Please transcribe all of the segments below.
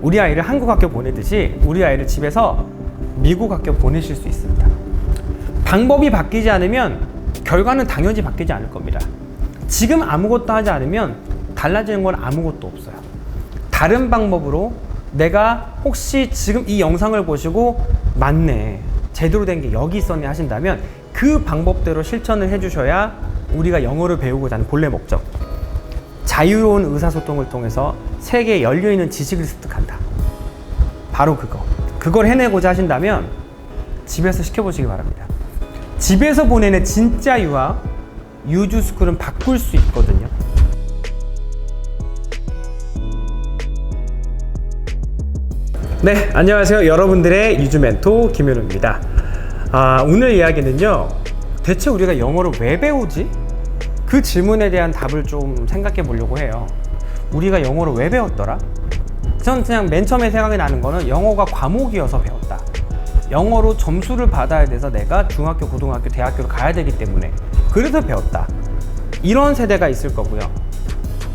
우리 아이를 한국 학교 보내듯이 우리 아이를 집에서 미국 학교 보내실 수 있습니다. 방법이 바뀌지 않으면 결과는 당연히 바뀌지 않을 겁니다. 지금 아무것도 하지 않으면 달라지는 건 아무것도 없어요. 다른 방법으로 내가 혹시 지금 이 영상을 보시고 맞네 제대로 된 게 여기 있었네 하신다면 그 방법대로 실천을 해주셔야 우리가 영어를 배우고자 하는 본래 목적 자유로운 의사소통을 통해서 세계에 열려있는 지식을 습득한다 바로 그거 그걸 해내고자 하신다면 집에서 시켜보시기 바랍니다 집에서 보내는 진짜 유학 유주스쿨은 바꿀 수 있거든요 네, 안녕하세요. 여러분들의 유주 멘토 김현우입니다. 아, 오늘 이야기는요. 대체 우리가 영어를 왜 배우지? 그 질문에 대한 답을 좀 생각해 보려고 해요. 우리가 영어를 왜 배웠더라? 전 그냥 맨 처음에 생각이 나는 거는 영어가 과목이어서 배웠다. 영어로 점수를 받아야 돼서 내가 중학교, 고등학교, 대학교를 가야 되기 때문에 그래서 배웠다. 이런 세대가 있을 거고요.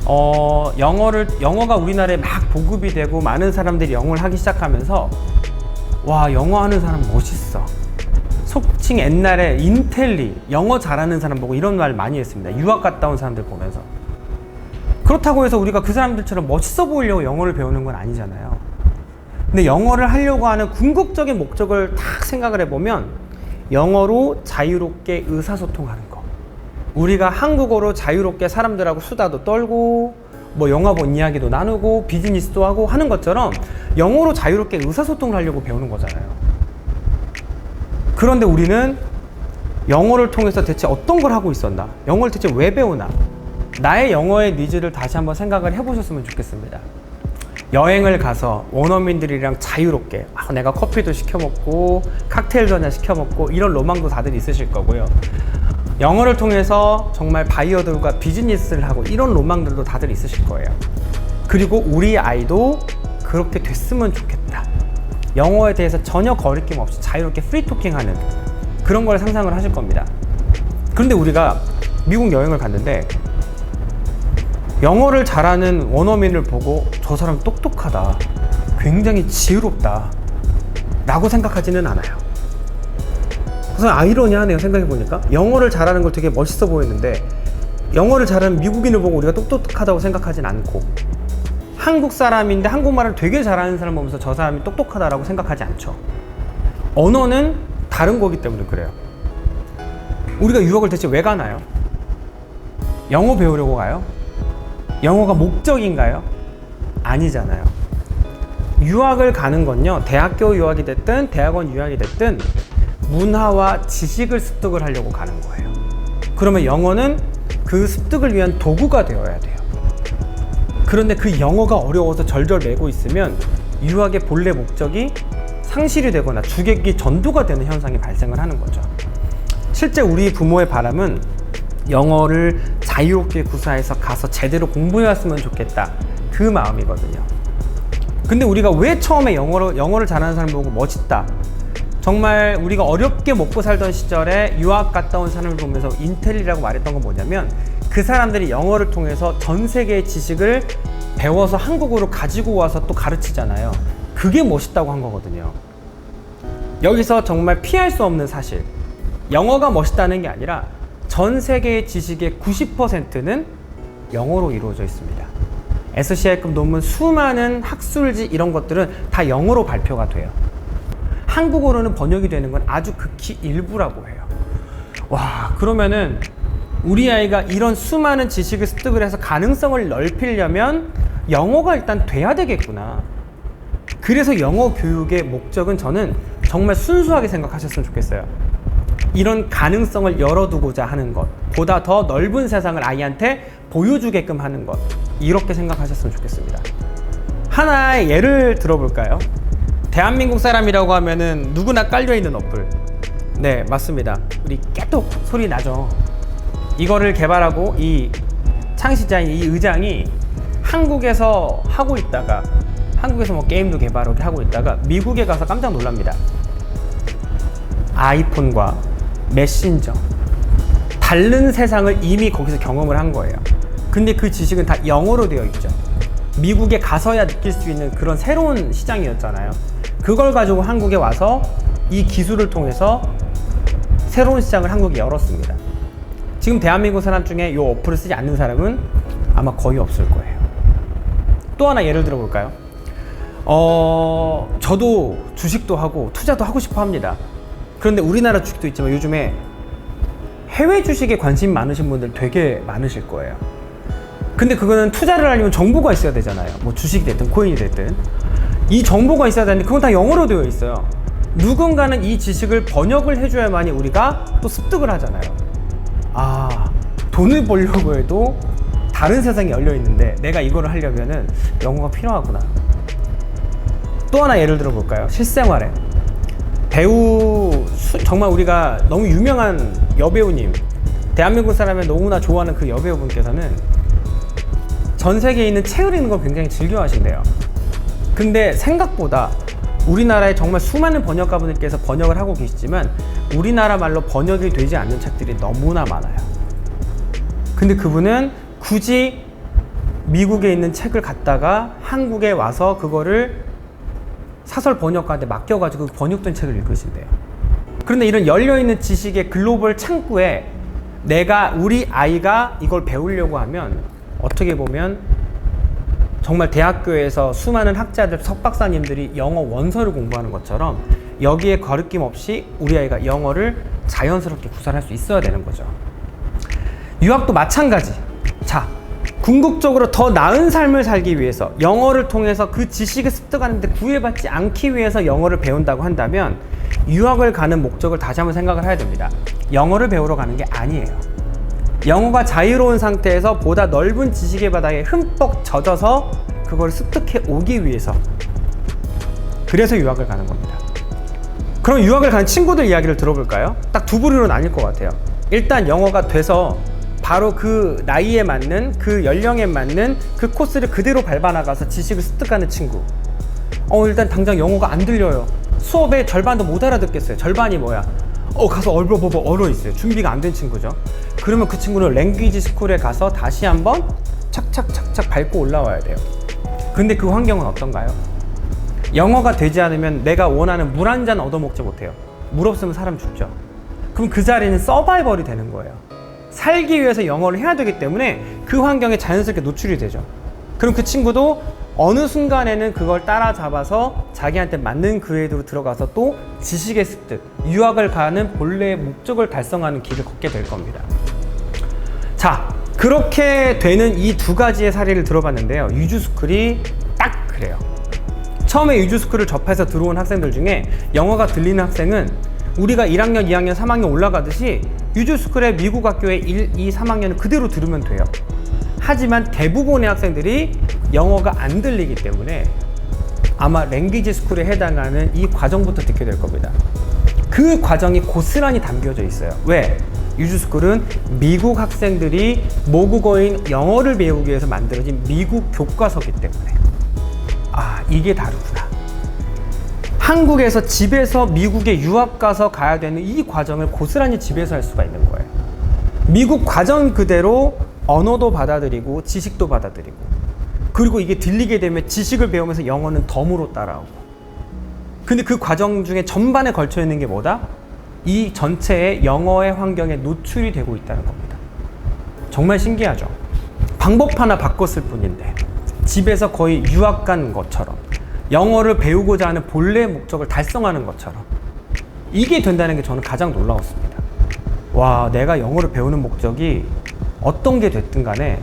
어, 영어를 영어가 우리나라에 막 보급이 되고 많은 사람들이 영어를 하기 시작하면서 와 영어 하는 사람 멋있어. 속칭 옛날에 인텔리 영어 잘하는 사람 보고 이런 말 많이 했습니다. 유학 갔다 온 사람들 보면서 그렇다고 해서 우리가 그 사람들처럼 멋있어 보이려고 영어를 배우는 건 아니잖아요. 근데 영어를 하려고 하는 궁극적인 목적을 딱 생각을 해보면 영어로 자유롭게 의사소통하는 거. 우리가 한국어로 자유롭게 사람들하고 수다도 떨고 뭐 영화 본 이야기도 나누고 비즈니스도 하고 하는 것처럼 영어로 자유롭게 의사소통을 하려고 배우는 거잖아요. 그런데 우리는 영어를 통해서 대체 어떤 걸 하고 있었나? 영어를 대체 왜 배우나? 나의 영어의 니즈를 다시 한번 생각을 해보셨으면 좋겠습니다. 여행을 가서 원어민들이랑 자유롭게 아, 내가 커피도 시켜 먹고 칵테일도 하나 시켜 먹고 이런 로망도 다들 있으실 거고요. 영어를 통해서 정말 바이어들과 비즈니스를 하고 이런 로망들도 다들 있으실 거예요. 그리고 우리 아이도 그렇게 됐으면 좋겠다. 영어에 대해서 전혀 거리낌 없이 자유롭게 프리토킹하는 그런 걸 상상을 하실 겁니다. 그런데 우리가 미국 여행을 갔는데 영어를 잘하는 원어민을 보고 저 사람 똑똑하다. 굉장히 지혜롭다. 라고 생각하지는 않아요. 그래서 아이러니하네요 생각해 보니까 영어를 잘하는 걸 되게 멋있어 보였는데 영어를 잘하는 미국인을 보고 우리가 똑똑하다고 생각하진 않고 한국 사람인데 한국말을 되게 잘하는 사람 보면서 저 사람이 똑똑하다라고 생각하지 않죠 언어는 다른 거기 때문에 그래요 우리가 유학을 대체 왜 가나요? 영어 배우려고 가요? 영어가 목적인가요? 아니잖아요 유학을 가는 건요 대학교 유학이 됐든 대학원 유학이 됐든 문화와 지식을 습득을 하려고 가는 거예요. 그러면 영어는 그 습득을 위한 도구가 되어야 돼요. 그런데 그 영어가 어려워서 절절 매고 있으면 유학의 본래 목적이 상실이 되거나 주객이 전도가 되는 현상이 발생을 하는 거죠. 실제 우리 부모의 바람은 영어를 자유롭게 구사해서 가서 제대로 공부해 왔으면 좋겠다. 그 마음이거든요. 근데 우리가 왜 처음에 영어를, 영어를 잘하는 사람 보고 멋있다. 정말 우리가 어렵게 먹고 살던 시절에 유학 갔다 온 사람을 보면서 인텔리라고 말했던 건 뭐냐면 그 사람들이 영어를 통해서 전 세계의 지식을 배워서 한국으로 가지고 와서 또 가르치잖아요. 그게 멋있다고 한 거거든요. 여기서 정말 피할 수 없는 사실. 영어가 멋있다는 게 아니라 전 세계의 지식의 90%는 영어로 이루어져 있습니다. SCI급 논문 수많은 학술지 이런 것들은 다 영어로 발표가 돼요. 한국어로는 번역이 되는 건 아주 극히 일부라고 해요. 와, 그러면은 우리 아이가 이런 수많은 지식을 습득을 해서 가능성을 넓히려면 영어가 일단 돼야 되겠구나. 그래서 영어 교육의 목적은 저는 정말 순수하게 생각하셨으면 좋겠어요. 이런 가능성을 열어두고자 하는 것, 보다 더 넓은 세상을 아이한테 보여주게끔 하는 것, 이렇게 생각하셨으면 좋겠습니다. 하나의 예를 들어볼까요? 대한민국 사람이라고 하면은 누구나 깔려있는 어플. 네, 맞습니다. 우리 깨똑 소리 나죠. 이거를 개발하고 이 창시자인 이 의장이 한국에서 하고 있다가 한국에서 뭐 게임도 개발을 하고 있다가 미국에 가서 깜짝 놀랍니다. 아이폰과 메신저 다른 세상을 이미 거기서 경험을 한 거예요. 근데 그 지식은 다 영어로 되어 있죠. 미국에 가서야 느낄 수 있는 그런 새로운 시장이었잖아요. 그걸 가지고 한국에 와서 이 기술을 통해서 새로운 시장을 한국에 열었습니다. 지금 대한민국 사람 중에 이 어플을 쓰지 않는 사람은 아마 거의 없을 거예요. 또 하나 예를 들어 볼까요? 어, 저도 주식도 하고 투자도 하고 싶어 합니다. 그런데 우리나라 주식도 있지만 요즘에 해외 주식에 관심 많으신 분들 되게 많으실 거예요. 근데 그거는 투자를 하려면 정보가 있어야 되잖아요. 뭐 주식이 됐든 코인이 됐든. 이 정보가 있어야 되는데 그건 다 영어로 되어 있어요. 누군가는 이 지식을 번역을 해줘야만이 우리가 또 습득을 하잖아요. 아, 돈을 벌려고 해도 다른 세상이 열려 있는데 내가 이거를 하려면은 영어가 필요하구나. 또 하나 예를 들어 볼까요? 실생활에 배우 수- 정말 우리가 너무 유명한 여배우님 대한민국 사람이 너무나 좋아하는 그 여배우분께서는 전 세계에 있는 책을 읽는 걸 굉장히 즐겨 하신대요. 근데 생각보다 우리나라에 정말 수많은 번역가분들께서 번역을 하고 계시지만 우리나라 말로 번역이 되지 않는 책들이 너무나 많아요. 근데 그분은 굳이 미국에 있는 책을 갖다가 한국에 와서 그거를 사설 번역가한테 맡겨가지고 번역된 책을 읽으신대요. 그런데 이런 열려있는 지식의 글로벌 창구에 내가 우리 아이가 이걸 배우려고 하면 어떻게 보면 정말 대학교에서 수많은 학자들, 석박사님들이 영어 원서를 공부하는 것처럼 여기에 거리낌 없이 우리 아이가 영어를 자연스럽게 구사할 수 있어야 되는 거죠. 유학도 마찬가지. 자, 궁극적으로 더 나은 삶을 살기 위해서 영어를 통해서 그 지식을 습득하는데 구애받지 않기 위해서 영어를 배운다고 한다면 유학을 가는 목적을 다시 한번 생각을 해야 됩니다. 영어를 배우러 가는 게 아니에요. 영어가 자유로운 상태에서 보다 넓은 지식의 바닥에 흠뻑 젖어서 그걸 습득해 오기 위해서 그래서 유학을 가는 겁니다. 그럼 유학을 가는 친구들 이야기를 들어볼까요? 딱 두 부류로 나뉠 것 같아요. 일단 영어가 돼서 바로 그 나이에 맞는 그 연령에 맞는 그 코스를 그대로 밟아 나가서 지식을 습득하는 친구. 어 일단 당장 영어가 안 들려요. 수업의 절반도 못 알아듣겠어요. 절반이 뭐야? 어 가서 얼버버버 얼어 있어요. 준비가 안 된 친구죠. 그러면 그 친구는 랭귀지 스쿨에 가서 다시 한번 착착착착 밟고 올라와야 돼요. 근데 그 환경은 어떤가요? 영어가 되지 않으면 내가 원하는 물 한 잔 얻어먹지 못해요. 물 없으면 사람 죽죠. 그럼 그 자리는 서바이벌이 되는 거예요. 살기 위해서 영어를 해야 되기 때문에 그 환경에 자연스럽게 노출이 되죠. 그럼 그 친구도 어느 순간에는 그걸 따라잡아서 자기한테 맞는 그레이드로 들어가서 또 지식의 습득, 유학을 가는 본래의 목적을 달성하는 길을 걷게 될 겁니다. 자, 그렇게 되는 이 두 가지의 사례를 들어봤는데요. 유주스쿨이 딱 그래요. 처음에 유주스쿨을 접해서 들어온 학생들 중에 영어가 들리는 학생은 우리가 1학년, 2학년, 3학년 올라가듯이 유주스쿨의 미국 학교의 1, 2, 3학년을 그대로 들으면 돼요. 하지만 대부분의 학생들이 영어가 안 들리기 때문에 아마 랭귀지 스쿨에 해당하는 이 과정부터 듣게 될 겁니다. 그 과정이 고스란히 담겨져 있어요. 왜? 유주스쿨은 미국 학생들이 모국어인 영어를 배우기 위해서 만들어진 미국 교과서기 때문에 아 이게 다르구나. 한국에서 집에서 미국에 유학 가서 가야 되는 이 과정을 고스란히 집에서 할 수가 있는 거예요. 미국 과정 그대로 언어도 받아들이고 지식도 받아들이고 그리고 이게 들리게 되면 지식을 배우면서 영어는 덤으로 따라오고 근데 그 과정 중에 전반에 걸쳐 있는 게 뭐다? 이 전체의 영어의 환경에 노출이 되고 있다는 겁니다. 정말 신기하죠? 방법 하나 바꿨을 뿐인데 집에서 거의 유학 간 것처럼 영어를 배우고자 하는 본래의 목적을 달성하는 것처럼 이게 된다는 게 저는 가장 놀라웠습니다. 와, 내가 영어를 배우는 목적이 어떤 게 됐든 간에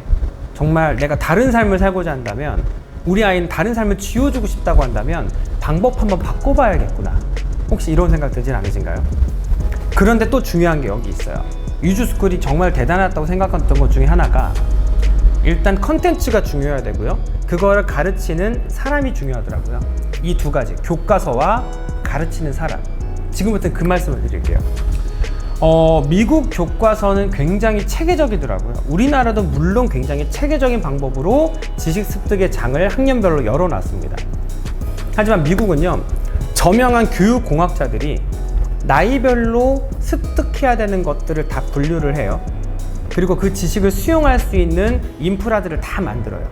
정말 내가 다른 삶을 살고자 한다면 우리 아이는 다른 삶을 쥐어주고 싶다고 한다면 방법 한번 바꿔봐야겠구나. 혹시 이런 생각 들진 않으신가요? 그런데 또 중요한 게 여기 있어요. 유주스쿨이 정말 대단하다고 생각했던 것 중에 하나가 일단 컨텐츠가 중요해야 되고요. 그거를 가르치는 사람이 중요하더라고요. 이 두 가지 교과서와 가르치는 사람. 지금부터 그 말씀을 드릴게요. 어, 미국 교과서는 굉장히 체계적이더라고요. 우리나라도 물론 굉장히 체계적인 방법으로 지식 습득의 장을 학년별로 열어놨습니다. 하지만 미국은요, 저명한 교육 공학자들이 나이별로 습득해야 되는 것들을 다 분류를 해요. 그리고 그 지식을 수용할 수 있는 인프라들을 다 만들어요.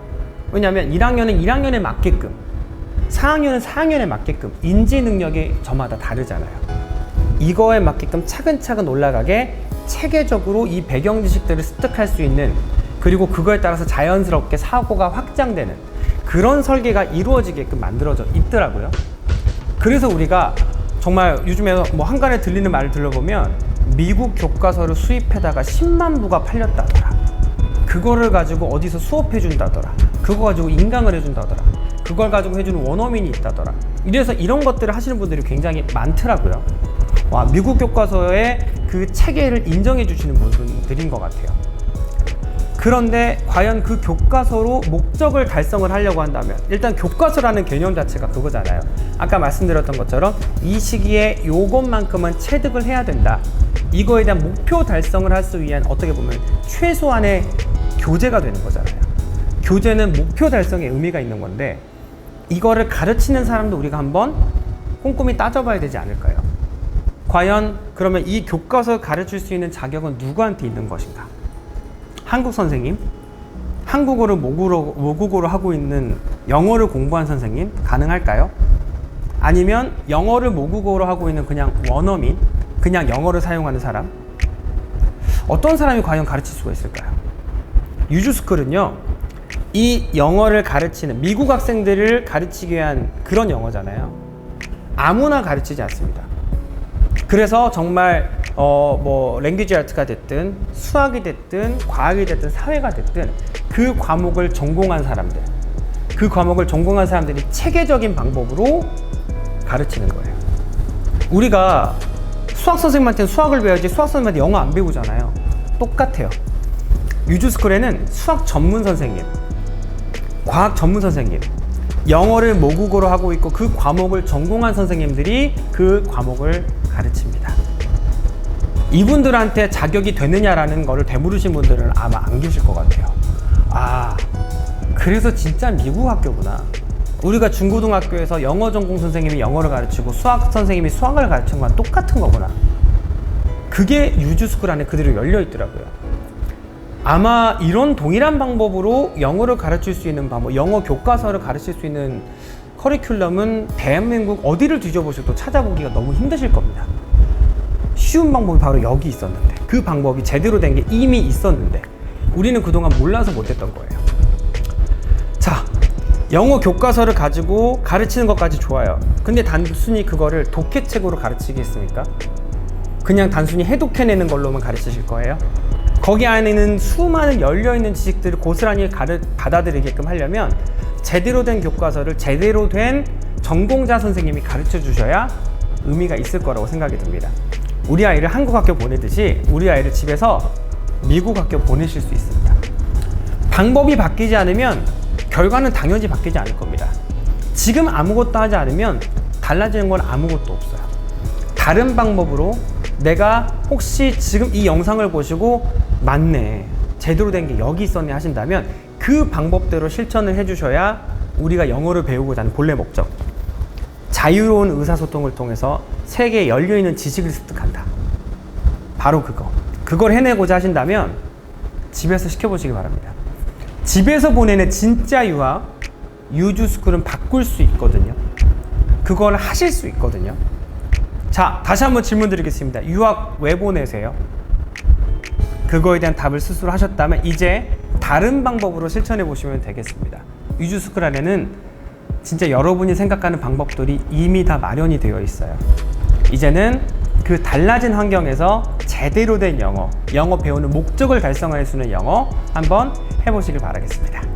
왜냐하면 1학년은 1학년에 맞게끔 4학년은 4학년에 맞게끔 인지 능력이 저마다 다르잖아요. 이거에 맞게끔 차근차근 올라가게 체계적으로 이 배경 지식들을 습득할 수 있는 그리고 그거에 따라서 자연스럽게 사고가 확장되는 그런 설계가 이루어지게끔 만들어져 있더라고요. 그래서 우리가 정말 요즘에 뭐 한간에 들리는 말을 들어보면 미국 교과서를 수입해다가 10만 부가 팔렸다더라. 그거를 가지고 어디서 수업해 준다더라. 그거 가지고 인강을 해 준다더라. 그걸 가지고 해주는 원어민이 있다더라. 이래서 이런 것들을 하시는 분들이 굉장히 많더라고요. 와, 미국 교과서의 그 체계를 인정해 주시는 분들인 것 같아요. 그런데 과연 그 교과서로 목적을 달성을 하려고 한다면 일단 교과서라는 개념 자체가 그거잖아요. 아까 말씀드렸던 것처럼 이 시기에 요것만큼은 체득을 해야 된다. 이거에 대한 목표 달성을 할 수 위한 어떻게 보면 최소한의 교재가 되는 거잖아요. 교재는 목표 달성에 의미가 있는 건데 이거를 가르치는 사람도 우리가 한번 꼼꼼히 따져봐야 되지 않을까요? 과연 그러면 이 교과서 가르칠 수 있는 자격은 누구한테 있는 것인가? 한국 선생님, 한국어를 모국어로, 모국어로 하고 있는 영어를 공부한 선생님 가능할까요? 아니면 영어를 모국어로 하고 있는 그냥 원어민, 그냥 영어를 사용하는 사람? 어떤 사람이 과연 가르칠 수가 있을까요? 유주스쿨은요, 이 영어를 가르치는 미국 학생들을 가르치기 위한 그런 영어잖아요. 아무나 가르치지 않습니다. 그래서 정말 어 뭐 랭귀지 아트가 됐든 수학이 됐든 과학이 됐든 사회가 됐든 그 과목을 전공한 사람들 그 과목을 전공한 사람들이 체계적인 방법으로 가르치는 거예요. 우리가 수학 선생님한테는 수학을 배워야지 수학 선생님한테 영어 안 배우잖아요. 똑같아요. 유주스쿨에는 수학 전문 선생님, 과학 전문 선생님, 영어를 모국어로 하고 있고 그 과목을 전공한 선생님들이 그 과목을 가르칩니다. 이분들한테 자격이 되느냐라는 거를 되물으신 분들은 아마 안 계실 것 같아요. 아, 그래서 진짜 미국 학교구나. 우리가 중고등학교에서 영어 전공 선생님이 영어를 가르치고 수학 선생님이 수학을 가르치는 건 똑같은 거구나. 그게 유주스쿨 안에 그대로 열려 있더라고요. 아마 이런 동일한 방법으로 영어를 가르칠 수 있는 방법, 영어 교과서를 가르칠 수 있는 커리큘럼은 대한민국 어디를 뒤져보셔도 찾아보기가 너무 힘드실 겁니다. 쉬운 방법이 바로 여기 있었는데 그 방법이 제대로 된 게 이미 있었는데 우리는 그동안 몰라서 못했던 거예요. 자, 영어 교과서를 가지고 가르치는 것까지 좋아요. 근데 단순히 그거를 독해책으로 가르치겠습니까? 그냥 단순히 해독해내는 걸로만 가르치실 거예요? 거기 안에는 수많은 열려있는 지식들을 고스란히 가르, 받아들이게끔 하려면 제대로 된 교과서를 제대로 된 전공자 선생님이 가르쳐 주셔야 의미가 있을 거라고 생각이 듭니다. 우리 아이를 한국 학교 보내듯이 우리 아이를 집에서 미국 학교 보내실 수 있습니다. 방법이 바뀌지 않으면 결과는 당연히 바뀌지 않을 겁니다. 지금 아무것도 하지 않으면 달라지는 건 아무것도 없어요. 다른 방법으로 내가 혹시 지금 이 영상을 보시고 맞네 제대로 된 게 여기 있었네 하신다면 그 방법대로 실천을 해주셔야 우리가 영어를 배우고자 하는 본래 목적 자유로운 의사소통을 통해서 세계에 열려있는 지식을 습득한다 바로 그거 그걸 해내고자 하신다면 집에서 시켜보시기 바랍니다 집에서 보내는 진짜 유학 유주스쿨은 바꿀 수 있거든요 그걸 하실 수 있거든요 자, 다시 한번 질문 드리겠습니다. 유학 왜 보내세요? 그거에 대한 답을 스스로 하셨다면 이제 다른 방법으로 실천해 보시면 되겠습니다. 유주스쿨 안에는 진짜 여러분이 생각하는 방법들이 이미 다 마련이 되어 있어요. 이제는 그 달라진 환경에서 제대로 된 영어, 영어 배우는 목적을 달성할 수 있는 영어 한번 해보시길 바라겠습니다.